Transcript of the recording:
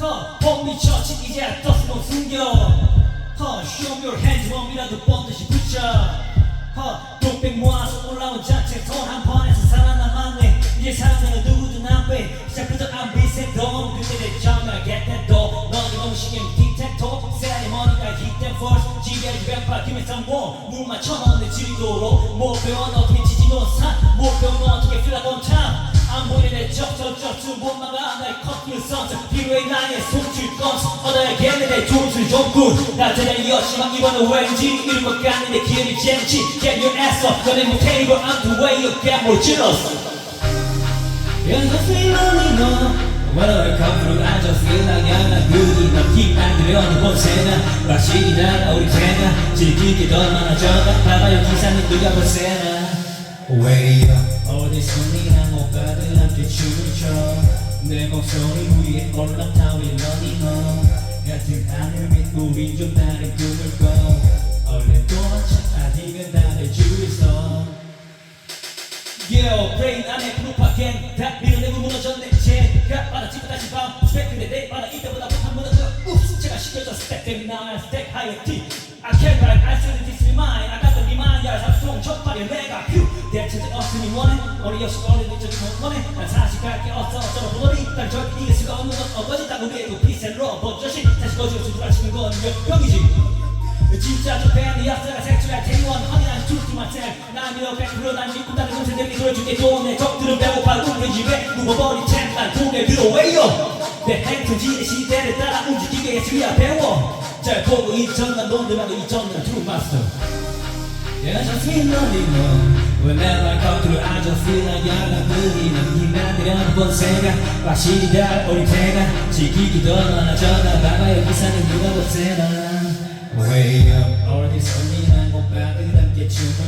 허 봄이 젖힌 이제 떴으면 숨겨. 허 show your hands 몸이라도 뻔듯이 붙여. 허 독백 모아서 올라온 자체 손한 번에서 살아남았네. 이제 사람들은 누구든 안빼 시작부터 안내 정말 get that door 너는 신경 틱택토 세리머니가 them first 지게를 백파 쌍고 물 맞춰놓은 내 지리도로 못 배워 너 어떻게 지지 노 못 막아 나의 커플 선수 필요해 나의 손질 건수 얻어야겠네 내 조술 좀군 나 대단히 열심히 이번엔 왠지 이룰 것 같는데 기회를 잼지 Get your ass up 너네 못해 이거 I'm the way you get more jealous 연속 feeling no When I come through I just feel like I'm not good enough Keep 안 들여 어느 곳에나 확실히 난 우리 테나 즐기게 더 많아져가 봐봐요 기사는 누가 볼세나 Way up 어디 손이랑 오빠들 함께 춤을 춰내 목소리 위에 올라타오 일러니 너 같은 하늘 믿고 우린 좀 다른 꿈을 꿔. 얼른 또차 아니면 다를 줄 있어 Yo, brain 안에 프로파겐 다 밀어내고 무너졌네. 제가 받아치고 다시 밤 스펙 근데 내 받아 이때보다 못한 무너져 우 제가 시켜줘. 스택 때문에 나야 스택 하이어 티 I can't write I said this is mine 없으니 원해 어리없이 어린 이적이 원해 난 사실 갈게. 없어 어쩌다 보더니 난 절대 이길 수가 없는 건 어거지다고 위에도 피셀로 버젓이 다시 거지로 수술하시는 건 역병이지. 진짜 저 팬이 역사가 색출할 테니원 확인한 truth to myself 난 이렇게 백으로 난 믿고 다른 동생들이 보여줄게. 좋은 내 적들은 배고파 우리 집에 누워버린 챔난 돈에 들어와요. 내 행통지의 시대를 따라 움직이게 해주야 배워. 잘 보고 있잖아 놈들하고 있잖아 true master Yeah, I just feel lonely no Whenever I come through I just feel like 연락들이 남기만 내려는 본세가 확실히 다 우리 태가 지키기 더 많아져가 봐봐요 기사는 누가 볼세나 Way up, all this only 난 오빠들 함께 춤을 춰